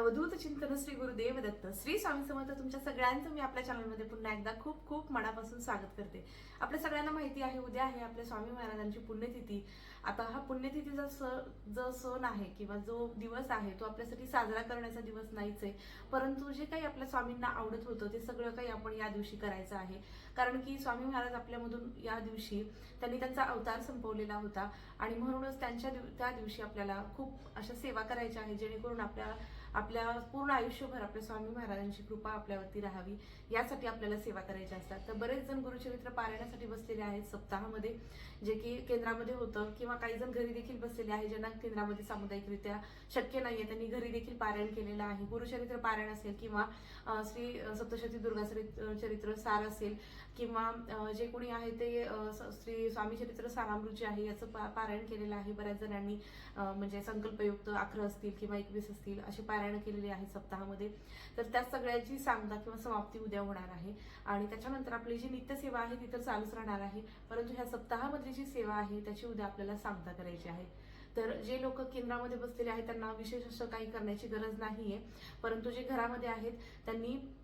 अवधूत चिंतन श्री गुरुदेव दत्त श्री स्वामी समर्थ तुमच्या सगळ्यांचं मी आपल्या चॅनलमध्ये पुन्हा एकदा खूप खूप मनापासून स्वागत करते. आपल्या सगळ्यांना माहिती आहे उद्या आहे आपल्या स्वामी महाराजांची पुण्यतिथी. आता हा पुण्यतिथीचा स जो सण आहे किंवा जो दिवस आहे तो आपल्यासाठी साजरा करण्याचा दिवस नाहीच आहे. परंतु जे काही आपल्या स्वामींना आवडत होतं ते सगळं काही आपण या दिवशी करायचं आहे. कारण की स्वामी महाराज आपल्यामधून या दिवशी त्यांनी त्यांचा अवतार संपवलेला होता. आणि म्हणूनच त्यांच्या दिव- त्या दिवशी आपल्याला खूप अशा सेवा करायच्या आहे जेणेकरून आपल्या आपल्या पूर्ण आयुष्यभर आपल्या स्वामी महाराजांची कृपा आपल्यावरती राहावी यासाठी आपल्याला सेवा करायच्या असतात. तर बरेच जण गुरुचरित्र पारायणासाठी बसलेले आहेत. सप्ताहामध्ये जे की केंद्रामध्ये होतं किंवा काही जण घरी देखील बसलेले आहे ज्यांना केंद्रामध्ये सामुदायिकरित्या शक्य नाहीये त्यांनी घरी देखील पारायण केलेलं आहे. गुरुचरित्र पारायण असेल किंवा श्री सप्तशती दुर्गा चरित्र सार असेल किंवा जे कोणी आहे ते स- श्री स्वामी चरित्र सारामृत जे आहे याचं पारायण केलेलं आहे. बऱ्याच जणांनी म्हणजे संकल्पयुक्त अकरा असतील किंवा एकवीस असतील असे पारायण केलेली आहे सप्ताहामध्ये. तर त्या सगळ्याची सांगता किंवा समाप्ती उद्या होणार आहे. आणि त्याच्यानंतर आपली जी नित्यसेवा आहे ती तर चालूच राहणार आहे. परंतु ह्या सप्ताहामधली जी सेवा आहे त्याची उद्या आपल्याला सांगता करायची आहे. तर जे लोक केंद्रामध्ये बसलेले आहेत त्यांना विशेष असं काही करण्याची गरज नाहीये. परंतु जे घरामध्ये आहेत त्यांनी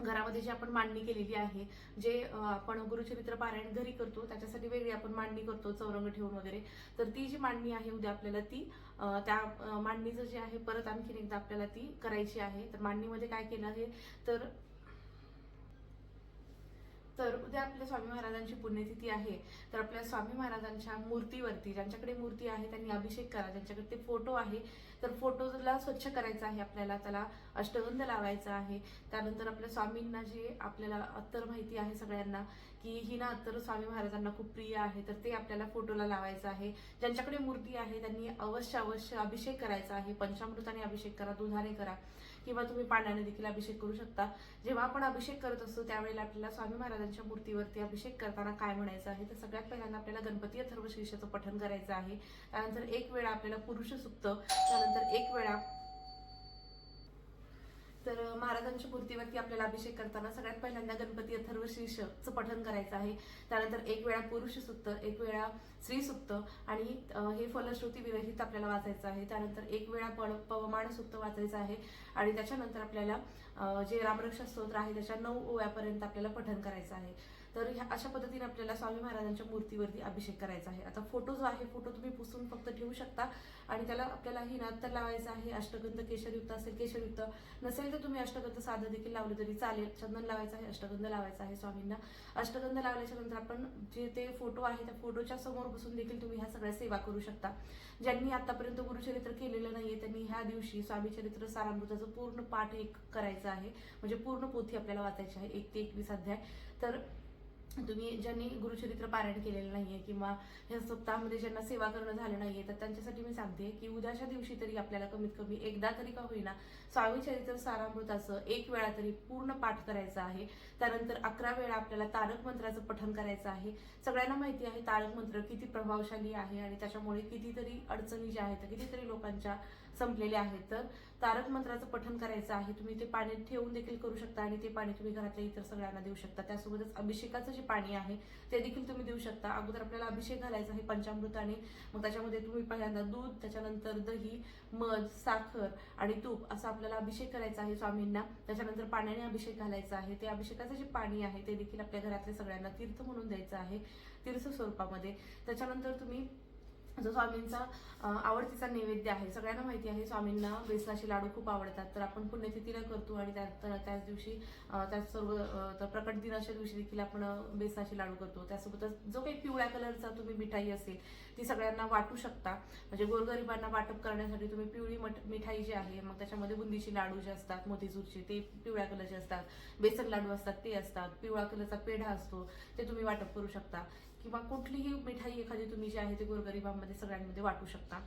घरामध्ये जी आपण मांडणी केलेली आहे जे आपण गुरुचरित्र पारायण घरी करतो त्याच्यासाठी वेगळी आपण मांडणी करतो चौरंग ठेवून वगैरे. तर ती जी मांडणी आहे उद्या आपल्याला ती त्या मांडणीचं जे आहे परत आणखीन एकदा आपल्याला ती करायची आहे. तर मांडणीमध्ये काय केलं आहे तर तर उद्या आपल्या स्वामी महाराजांची पुण्यतिथी आहे. तर आपल्या स्वामी महाराजांच्या मूर्तीवरती ज्यांच्याकडे मूर्ती आहे त्यांनी अभिषेक करा. ज्यांच्याकडे ते फोटो आहे तर फोटोला स्वच्छ करायचा आहे आपल्याला. त्याला अष्टगंध लावायचा आहे. त्यानंतर आपल्या स्वामींना जे आपल्याला अत्तर माहिती आहे सगळ्यांना की ही ना अत्तर स्वामी महाराजांना खूप प्रिय आहे तर ते आपल्याला फोटोला लावायचं आहे. ज्यांच्याकडे मूर्ती आहे त्यांनी अवश्य अवश्य अभिषेक करायचा आहे. पंचामृताने अभिषेक करा दुधाने करा. किंवा तुम्ही पाण्याने देखील अभिषेक करू शकता. जेव्हा आपण अभिषेक करत असतो त्यावेळेला आपल्याला स्वामी महाराजांच्या मूर्तीवरती अभिषेक करताना काय म्हणायचं आहे? तर सगळ्यात पहिल्यांदा आपल्याला गणपती अथर्व शीर्षाचं पठण करायचं आहे. त्यानंतर एक वेळा आपल्याला पुरुष सुक्त त्यानंतर एक वेळा तर महाराजांच्या मूर्तीवरती आपल्याला अभिषेक करताना सगळ्यात पहिल्यांदा गणपती अथर्व शीर्षचं पठण करायचं आहे. त्यानंतर एक वेळा पुरुष सुक्त एक वेळा स्त्री सुक्त आणि हे फलश्रुती विरहित आपल्याला वाचायचं आहे. त्यानंतर एक वेळा पव पवमान सुक्त वाचायचं आहे आणि त्याच्यानंतर आपल्याला जे रामरक्षा स्तोत्र आहे त्याच्या नऊ ओव्यापर्यंत आपल्याला पठण करायचं आहे. तर ह्या अशा पद्धतीने आपल्याला स्वामी महाराजांच्या मूर्तीवरती अभिषेक करायचा आहे. आता फोटो जो आहे फोटो तुम्ही पुसून फक्त ठेवू शकता. आणि त्याला आपल्याला ही तर लावायचं आहे अष्टगंध केशरयुक्त असेल केशरयुक्त नसेल तर तुम्ही अष्टगंध साधं देखील लावलं तरी चालेल. चंदन लावायचं आहे अष्टगंध लावायचा आहे स्वामींना. अष्टगंध लावल्याच्या नंतर आपण जे ते फोटो आहे त्या फोटोच्या समोर बसून देखील तुम्ही ह्या सगळ्या सेवा करू शकता. ज्यांनी आतापर्यंत गुरुचरित्र केलेलं नाहीये त्यांनी ह्या दिवशी स्वामी चरित्र सारामृताचं पूर्ण पाठ एक करायचं आहे. म्हणजे पूर्ण पोथी आपल्याला वाचायची आहे एक ते एकवीस अध्याय. तर तुम्ही ज्यांनी गुरुचरित्र पारायण केलेलं नाहीये किंवा ह्या सप्ताहामध्ये ज्यांना सेवा करणं झालं नाहीये तर त्यांच्यासाठी मी सांगते की उद्याच्या दिवशी तरी आपल्याला कमीत कमी एकदा तरी का होईना स्वामी चरित्र सारामृताचं एक वेळा तरी पूर्ण पाठ करायचं आहे. त्यानंतर अकरा वेळा आपल्याला तारक मंत्राचं पठण करायचं आहे. सगळ्यांना माहिती आहे तारक मंत्र किती प्रभावशाली आहे आणि त्याच्यामुळे कितीतरी अडचणी ज्या आहेत कितीतरी लोकांच्या संपलेले आहेत. तर तारक मंत्राचं पठन करायचं आहे. तुम्ही ते पाणी ठेवून देखील करू शकता आणि ते पाणी तुम्ही घरातल्या इतर सगळ्यांना देऊ शकता. त्यासोबतच अभिषेकाचं जे पाणी आहे ते देखील तुम्ही देऊ शकता. अगोदर आपल्याला अभिषेक घालायचा आहे पंचामृताने मग त्याच्यामध्ये तुम्ही पहिल्यांदा दूध त्याच्यानंतर दही मध साखर आणि तूप असा आपल्याला अभिषेक करायचा आहे स्वामींना. त्याच्यानंतर पाण्याने अभिषेक घालायचा आहे. ते अभिषेकाचं जे पाणी आहे ते देखील आपल्या घरातल्या सगळ्यांना तीर्थ म्हणून द्यायचं आहे तीर्थ स्वरूपामध्ये. त्याच्यानंतर तुम्ही जो स्वामींचा आवडतीचा नैवेद्य आहे. सगळ्यांना माहिती आहे स्वामींना बेसनाचे लाडू खूप आवडतात. तर आपण पुण्यतिथीला करतो आणि त्यात त्याच दिवशी त्याच सर्व तर प्रकट दिनाच्या दिवशी देखील आपण बेसनाचे लाडू करतो. त्यासोबतच जो काही पिवळ्या कलरचा तुम्ही मिठाई असेल ती सगळ्यांना वाटू शकता. म्हणजे गोरगरिबांना वाटप करण्यासाठी तुम्ही पिवळी मठ मिठाई जी आहे मग त्याच्यामध्ये बुंदीचे लाडू जे असतात मोतीचूरचे ते पिवळ्या कलरचे असतात. बेसन लाडू असतात ते असतात. पिवळा कलरचा पेढा असतो ते तुम्ही वाटप करू शकता. किंवा कुठलीही मिठाई एखादी तुम्ही जी आहे ते गोरगरिबांमध्ये सगळ्यांमध्ये वाटू शकता.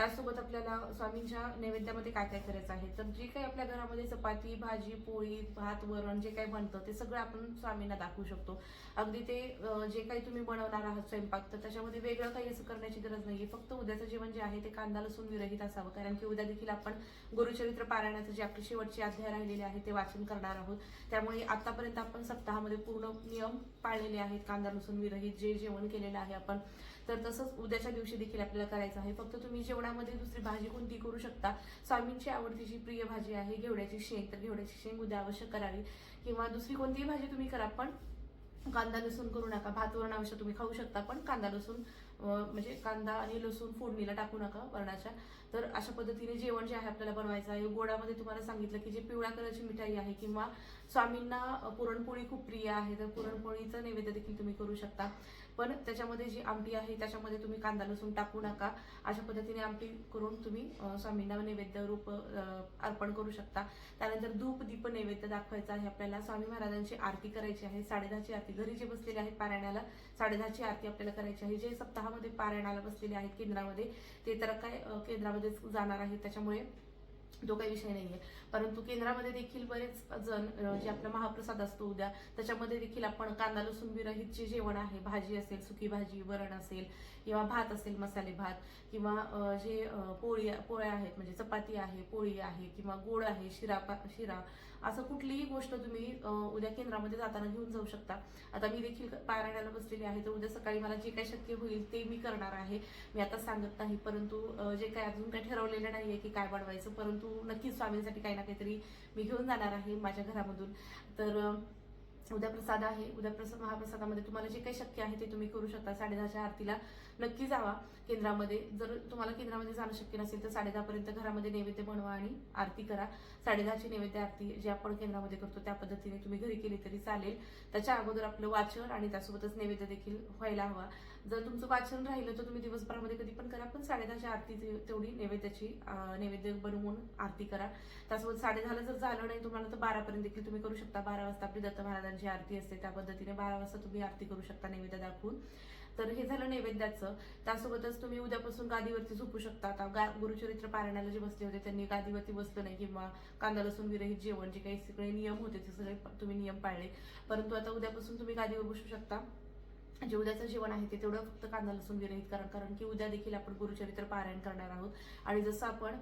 त्यासोबत आपल्याला स्वामींच्या नैवेद्यामध्ये काय काय करायचं आहे? तर जे काही आपल्या घरामध्ये चपाती भाजी पोळी भात वरण जे काही बनतं ते सगळं आपण स्वामींना दाखवू शकतो. अगदी ते जे काही तुम्ही बनवणार आहात स्वयंपाक तर त्याच्यामध्ये वेगळं काही असं करण्याची गरज नाही फक्त उद्याचं जेवण जे आहे ते कांदा लसूण विरहित असावं. कारण की उद्या देखील आपण गुरुचरित्र पारायणाचं जे आपली शेवटची अध्याय राहिलेले आहे ते वाचन करणार आहोत. त्यामुळे आतापर्यंत आपण सप्ताहामध्ये पूर्ण नियम पाळलेले आहेत. कांदा लसूण विरहित जे जेवण केलेलं आहे आपण. तर तसंच उद्याच्या दिवशी देखील आपल्याला करायचं आहे. फक्त तुम्ही जेवणामध्ये दुसरी भाजी कोणती करू शकता? स्वामींची आवडतीची प्रिय भाजी आहे घेवड्याची शेंग तर घेवड्याची शेंग उद्या आवश्यक करावी. किंवा दुसरी कोणतीही भाजी तुम्ही करा पण कांदा लसूण करू नका. भात वरण अवश्य तुम्ही खाऊ शकता पण कांदा लसूण म्हणजे कांदा आणि लसूण फोडणीला टाकू नका वरणाच्या. तर अशा पद्धतीने जेवण जे आहे आपल्याला बनवायचं आहे. गोडामध्ये तुम्हाला सांगितलं की जे पिवळ्या कलरची मिठाई आहे किंवा स्वामींना पुरणपोळी खूप प्रिय आहे तर पुरणपोळीचं नैवेद्य देखील तुम्ही करू शकता. पण त्याच्यामध्ये जी आमटी आहे त्याच्यामध्ये तुम्ही कांदा लसूण टाकू नका. अशा पद्धतीने आमटी करून तुम्ही स्वामींना नैवेद्य रूप अर्पण करू शकता. त्यानंतर धूप दीप नैवेद्य दाखवायचा आहे आपल्याला. स्वामी महाराजांची आरती करायची आहे. साडेदहाची आरती. घरी जे बसलेले आहेत पारायणाला साडेदहाची आरती आपल्याला करायची आहे. जे सप्ताहामध्ये पारायणाला बसलेले आहेत केंद्रामध्ये ते तर काय केंद्रामध्ये केंद्रामध्येच जाणार आहेत त्याच्यामुळे तो काही विषय नाहीये. परंतु केंद्रामध्ये देखील बरेच जण जे आपला महाप्रसाद असतो उद्या त्याच्यामध्ये देखील आपण कांदा लसूण विरहित जे जेवण आहे भाजी असेल सुकी भाजी वरण असेल किंवा भात असेल मसाले भात किंवा जे पोळी पोळ्या आहेत म्हणजे चपाती आहे पोळी आहे किंवा गोड आहे शिरा शिरा असं कुठलीही गोष्ट तुम्ही उद्या केंद्रामध्ये जाताना घेऊन जाऊ शकता. आता मी देखील पारायणाला बसलेली आहे तर उद्या सकाळी मला जे काही शक्य होईल ते मी करणार आहे. मी आता सांगत नाही परंतु जे काय अजून काही ठरवलेलं नाहीये की काय बनवायचं परंतु नक्कीच स्वामींसाठी काही ना काहीतरी मी घेऊन जाणार आहे माझ्या घरामधून. तर उद्या प्रसाद आहे. उद्या प्रसाद महाप्रसादामध्ये तुम्हाला जे काही शक्य आहे ते तुम्ही करू शकता. साडेदहाच्या आरतीला नक्की जावा. केंद्रामध्ये जर तुम्हाला केंद्रामध्ये जाणं शक्य नसेल तर साडे पर्यंत घरामध्ये नैवेद्य बनवा आणि आरती करा. साडेदहाची नैवेद्य आरती जे आपण केंद्रामध्ये करतो त्या पद्धतीने तुम्ही घरी केली तरी चालेल. त्याच्या अगोदर आपलं वाचन आणि त्यासोबतच नैवेद्य देखील व्हायला हवा. जर तुमचं वाचन राहिलं तर तुम्ही दिवसभरामध्ये कधी पण करा पण साडेदहाच्या आरती तेवढी नैवेद्याची नैवेद्य बनवून आरती करा. त्यासोबत साडेदहाला जर झालं नाही तुम्हाला तर बारापर्यंत देखील तुम्ही करू शकता. बारा वाजता आपली दत्त महाराजांची आरती असते. त्या पद्धतीने बारा वाजता तुम्ही आरती करू शकता नैवेद्य दाखवून. तर हे झालं नैवेद्याचं. त्यासोबतच तुम्ही उद्यापासून गादीवरती झोपू शकता. आता गा गुरुचरित्र पारायणाला जे बसले होते त्यांनी गादीवरती बसलं नाही किंवा कांदा लसूण विरहित जेवण जे काही सगळे नियम होते ते सगळे तुम्ही नियम पाळले. परंतु आता उद्यापासून तुम्ही गादीवर बसू शकता. जे उद्याचं जेवण आहे ते तेवढं फक्त कांदा लसूण विरहित करा कारण की उद्या देखील आपण गुरुचरित्र पारायण करणार आहोत. आणि जसं आपण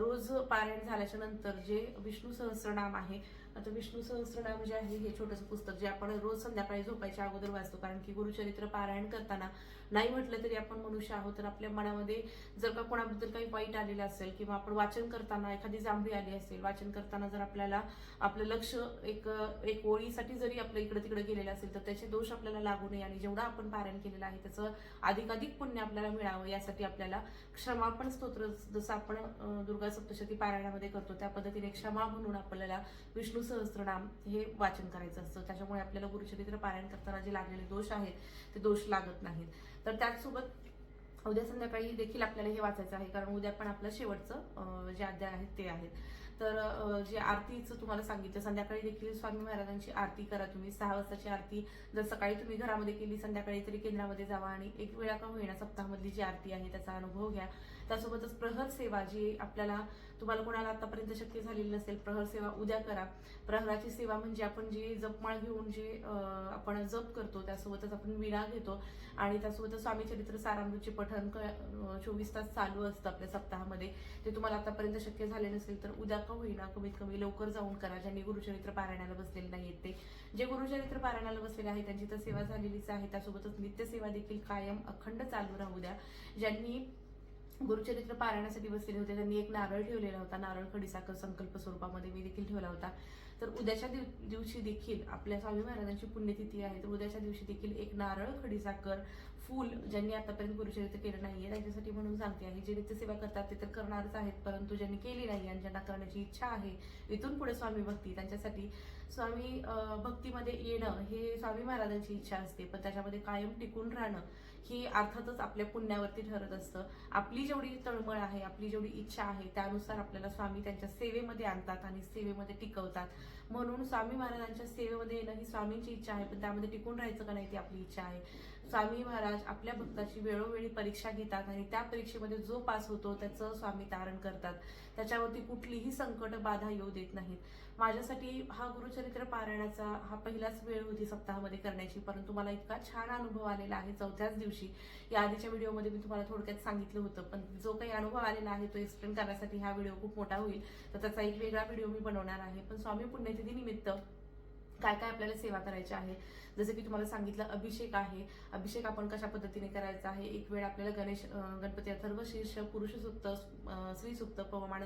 रोज पारायण झाल्याच्यानंतर जे विष्णू सहस्रनाम आहे आता विष्णू सहस्रनाम जे आहे हे छोटंसं पुस्तक जे आपण रोज संध्याकाळी झोपायच्या अगोदर वाचतो. कारण की गुरुचरित्र पारायण करताना नाही म्हटलं तरी आपण मनुष्य आहोत. तर आपल्या मनामध्ये जर का कोणाबद्दल काही वाईट आलेलं असेल किंवा आपण वाचन करताना एखादी जांभळी आली असेल वाचन करताना जर आपल्याला आपलं लक्ष एक एक ओळीसाठी जरी आपलं इकडे तिकडे गेलेलं असेल तर त्याचे दोष आपल्याला लागू नये आणि जेवढं आपण पारायण केलेलं आहे त्याचं अधिकाधिक पुण्य आपल्याला मिळावं यासाठी आपल्याला क्षमापण स्तोत्र जसं आपण दुर्गा सप्तशती पारायणामध्ये करतो त्या पद्धतीने क्षमा म्हणून आपल्याला विष्णू सहस्त्रनाम हे वाचन करायचं असतं. त्याच्यामुळे आपल्याला गुरुचरित्र पारायण करताना जे लागलेले दोष आहेत ते दोष लागत नाहीत. तर त्याचसोबत उद्या संध्याकाळी देखील आपल्याला हे वाचायचं आहे. कारण उद्या पण आपलं शेवटचं जे अध्याय आहेत ते आहेत. तर जे आरतीचं तुम्हाला सांगितलं संध्याकाळी देखील स्वामी महाराजांची आरती करा तुम्ही. सहा वाजताची आरती जर सकाळी तुम्ही घरामध्ये केली संध्याकाळी तरी केंद्रामध्ये जावा आणि एक वेळा का होईना सप्ताहामधली जी आरती आहे त्याचा अनुभव घ्या. त्यासोबतच प्रहर सेवा जी आपल्याला तुम्हाला कोणाला आतापर्यंत शक्य झालेली नसेल प्रहर सेवा उद्या करा. प्रहराची सेवा म्हणजे आपण जी जपमाळ घेऊन जे आपण जप करतो त्यासोबतच आपण विणा घेतो आणि त्यासोबतच स्वामी चरित्र सारामृतचे पठण चोवीस तास चालू असतं आपल्या सप्ताहामध्ये. ते तुम्हाला आतापर्यंत शक्य झाले नसेल तर उद्या का होईना? कमीत कमी लवकर जाऊन करा. ज्यांनी गुरुचरित्र पारायणाला बसलेले नाहीत ते. जे गुरुचरित्र पारायणाला बसलेले आहेत त्यांची तर सेवा झालेलीच आहे. त्यासोबतच नित्यसेवा देखील कायम अखंड चालू राहू द्या. ज्यांनी गुरुचरित्र पारायणासाठी बसलेले होते त्यांनी एक नारळ ठेवलेला होता. नारळ खडीसाखर संकल्प स्वरूपामध्ये मी देखील ठेवला होता. तर उद्याच्या दिव- दिवशी देखील आपल्या स्वामी महाराजांची पुण्यतिथी आहे तर उद्याच्या दिवशी देखील एक नारळ खडीसाखर फूल ज्यांनी आतापर्यंत गुरुचरित्र केलं नाहीये त्यांच्यासाठी म्हणून सांगते आहे. जे नित्यसेवा करतात ते तर करणारच आहेत परंतु ज्यांनी केली नाही आणि ज्यांना करण्याची इच्छा आहे इथून पुढे स्वामी भक्ती त्यांच्यासाठी स्वामी भक्तीमध्ये येणं हे स्वामी महाराजांची इच्छा असते. पण त्याच्यामध्ये कायम टिकून राहणं ही अर्थातच आपल्या पुण्यावरती ठरत असतं. आपली जेवढी तळमळ आहे आपली जेवढी इच्छा आहे त्यानुसार आपल्याला स्वामी त्यांच्या सेवेमध्ये आणतात आणि सेवेमध्ये टिकवतात. म्हणून स्वामी महाराजांच्या सेवेमध्ये येणं ही स्वामींची इच्छा आहे पण त्यामध्ये टिकून राहायचं का नाही ती आपली इच्छा आहे. स्वामी महाराज आपल्या भक्ताची वेळोवेळी परीक्षा घेतात आणि त्या परीक्षेमध्ये जो पास होतो त्याचं स्वामी तारण करतात. त्याच्यावरती कुठलीही संकट बाधा येऊ देत नाहीत. माझ्यासाठी हा गुरुचरित्र पारायणाचा हा पहिलाच वेळ होती सप्ताहामध्ये करण्याची परंतु मला इतका छान अनुभव आलेला आहे चौथ्याच दिवशी. या आधीच्या व्हिडिओमध्ये मी तुम्हाला थोडक्यात सांगितलं होतं पण जो काही अनुभव आलेला आहे तो एक्सप्लेन करण्यासाठी हा व्हिडिओ खूप मोठा होईल. तर त्याचा एक वेगळा व्हिडिओ मी बनवणार आहे. पण स्वामी पुण्यतिथी निमित्त काय काय आपल्याला सेवा करायची आहे? जसं की तुम्हाला सांगितलं अभिषेक आहे. अभिषेक आपण कशा पद्धतीने करायचा आहे? एक वेळ आपल्याला गणेश गणपती अथर्व शीर्ष पुरुष सुक्त स्त्री पवमान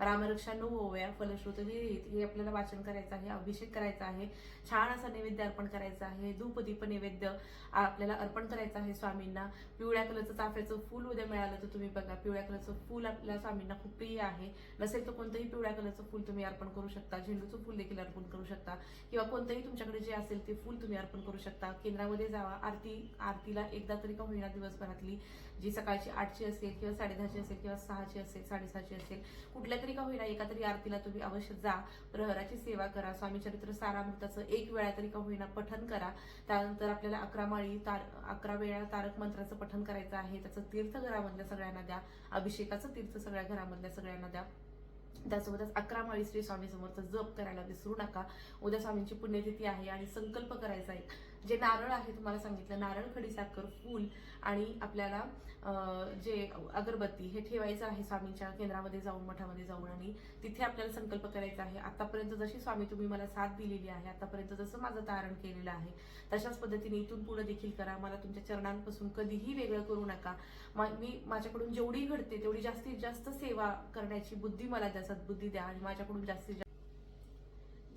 रामरक्षा नऊ ओव्या फलश्रुत विहित हे आपल्याला वाचन करायचं आहे अभिषेक करायचा आहे छान असा नैवेद्य अर्पण करायचा आहे धूपदीप नैवेद्य आपल्याला अर्पण करायचं आहे स्वामींना. पिवळ्या कलरचं चाफ्याचं फूल उद्या मिळालं तर तुम्ही बघा पिवळ्या कलरचं फूल आपल्या स्वामींना खूप प्रिय आहे. नसेल तर कोणतंही पिवळ्या कलरचं फूल तुम्ही अर्पण करू शकता झेंडूचं फूल देखील अर्पण करू शकता. किंवा कोणतंही तुमच्याकडे जे असेल ते फूल तुम्ही अर्पण करू शकता. केंद्रामध्ये जावा. आरती आरतीला एकदा तरी का होईना दिवसभरातली जी सकाळची आठची असेल किंवा साडेदहाची असेल किंवा सहाची असेल साडेसहाची असेल कुठल्या तरी का होईना एका तरी आरतीला तुम्ही अवश्य जा. प्रहराची सेवा करा. स्वामी चरित्र सारामृताचं एक वेळा तरी का होईना पठन करा. त्यानंतर आपल्याला अकरा माळी तार अकरा वेळा तारक मंत्राचं पठन करायचं आहे. त्याचं तीर्थ घरामधल्या सगळ्यांना द्या. अभिषेकाचं तीर्थ सगळ्या घरामधल्या सगळ्यांना द्या. त्यासोबतच अकरा माळी श्री स्वामी समर्थ जप करायला विसरू नका. उद्या स्वामींची पुण्यतिथी आहे आणि संकल्प करायचा आहे. जे नारळ आहे तुम्हाला सांगितलं नारळ खडीसाखर फूल आणि आपल्याला जे अगरबत्ती हे ठेवायचं आहे स्वामींच्या केंद्रामध्ये जाऊन मठामध्ये जाऊन आणि तिथे आपल्याला संकल्प करायचा आहे. आतापर्यंत जशी स्वामी तुम्ही मला साथ दिलेली आहे आतापर्यंत जसं माझं तारण केलेलं आहे तशाच पद्धतीने इथून पुढे देखील करा. मला तुमच्या चरणांपासून कधीही वेगळं करू नका. मी माझ्याकडून जेवढी घडते तेवढी जास्तीत जास्त सेवा करण्याची बुद्धी मला द्या सद्बुद्धी द्या आणि माझ्याकडून जास्तीत जास्त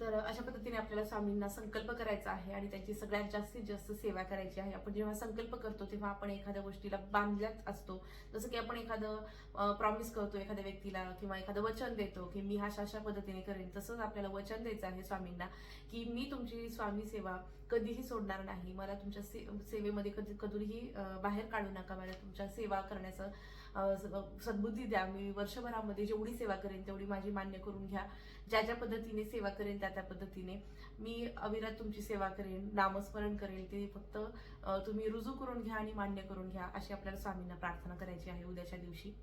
तर अशा पद्धतीने आपल्याला स्वामींना संकल्प करायचा आहे आणि त्याची सगळ्यात जास्तीत जास्त सेवा करायची आहे. आपण जेव्हा संकल्प करतो तेव्हा आपण एखाद्या गोष्टीला बांधल्याच असतो. जसं की आपण एखादं प्रॉमिस करतो एखाद्या व्यक्तीला किंवा एखादं वचन देतो की मी अशा अशा पद्धतीने करेन. तसंच आपल्याला वचन द्यायचं आहे स्वामींना की मी तुमची स्वामी सेवा कधीही सोडणार नाही. मला तुमच्या से सेवेमध्ये कधी कधीही बाहेर काढू नका. मला तुमच्या सेवा करण्याचं सद्बुद्धी द्या. मी वर्षभरामध्ये जेवढी सेवा करेन तेवढी माझी मान्य करून घ्या. ज्या ज्या पद्धतीने सेवा करेन त्या त्या पद्धतीने मी अविरत तुमची सेवा करेन नामस्मरण करेन. ते फक्त तुम्ही रुजू करून घ्या आणि मान्य करून घ्या अशी आपल्याला स्वामींना प्रार्थना करायची आहे उद्याच्या दिवशी.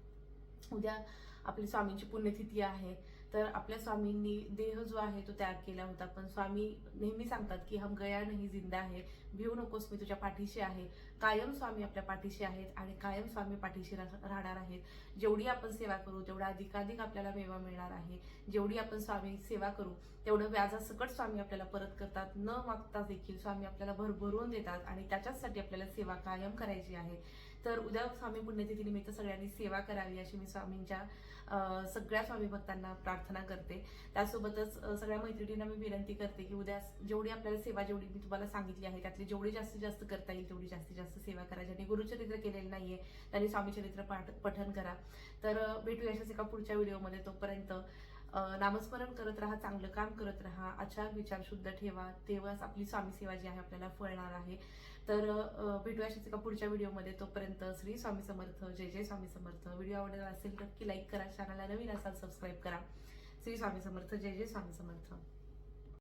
उद्या आपली स्वामींची पुण्यतिथी आहे. तर आपल्या स्वामींनी देह जो आहे तो त्याग केला होता. पण स्वामी नेहमी सांगतात की हम गया नाही जिंदा आहे भिवू नकोस मी तुझ्या पाठीशी आहे. कायम स्वामी आपल्या पाठीशी आहेत आणि कायम स्वामी पाठीशी रा- राहणार आहेत. जेवढी आपण सेवा करू तेवढा अधिकाधिक आपल्याला मेवा मिळणार आहे. जेवढी आपण स्वामी सेवा करू तेवढं व्याजासकट स्वामी आपल्याला परत करतात. न मागता देखील स्वामी आपल्याला भरभरून देतात आणि त्याच्याचसाठी आपल्याला सेवा कायम करायची आहे. तर उद्या स्वामी पुण्यतिथी निमित्त सगळ्यांनी सेवा करावी अशी मी स्वामींच्या सगळ्या स्वामी भक्तांना प्रार्थना करते. त्यासोबतच सगळ्या मैत्रिणींना मी विनंती करते की उद्या जेवढी आपल्याला सेवा जेवढी मी तुम्हाला सांगितली आहे त्यातली जेवढी जास्तीत जास्त करता येईल तेवढी जास्तीत जास्त सेवा करा. ज्यांनी गुरुचरित्र केलेलं नाहीये त्यांनी स्वामीचरित्र पाठ पठन करा. तर भेटूया अशाच एका पुढच्या व्हिडिओमध्ये. तोपर्यंत नामस्मरण करत राहा चांगलं काम करत राहा आचार विचार शुद्ध ठेवा. तेव्हाच आपली स्वामी सेवा जी आहे आपल्याला फळणार आहे. तर भेटूया अशाच पुढच्या व्हिडिओमध्ये. तोपर्यंत श्री स्वामी समर्थ जय जय स्वामी समर्थ. व्हिडिओ आवडला असेल तर नक्की लाईक करा. चॅनलला नवीन असाल सबस्क्राईब करा. श्री स्वामी समर्थ जय जय स्वामी समर्थ.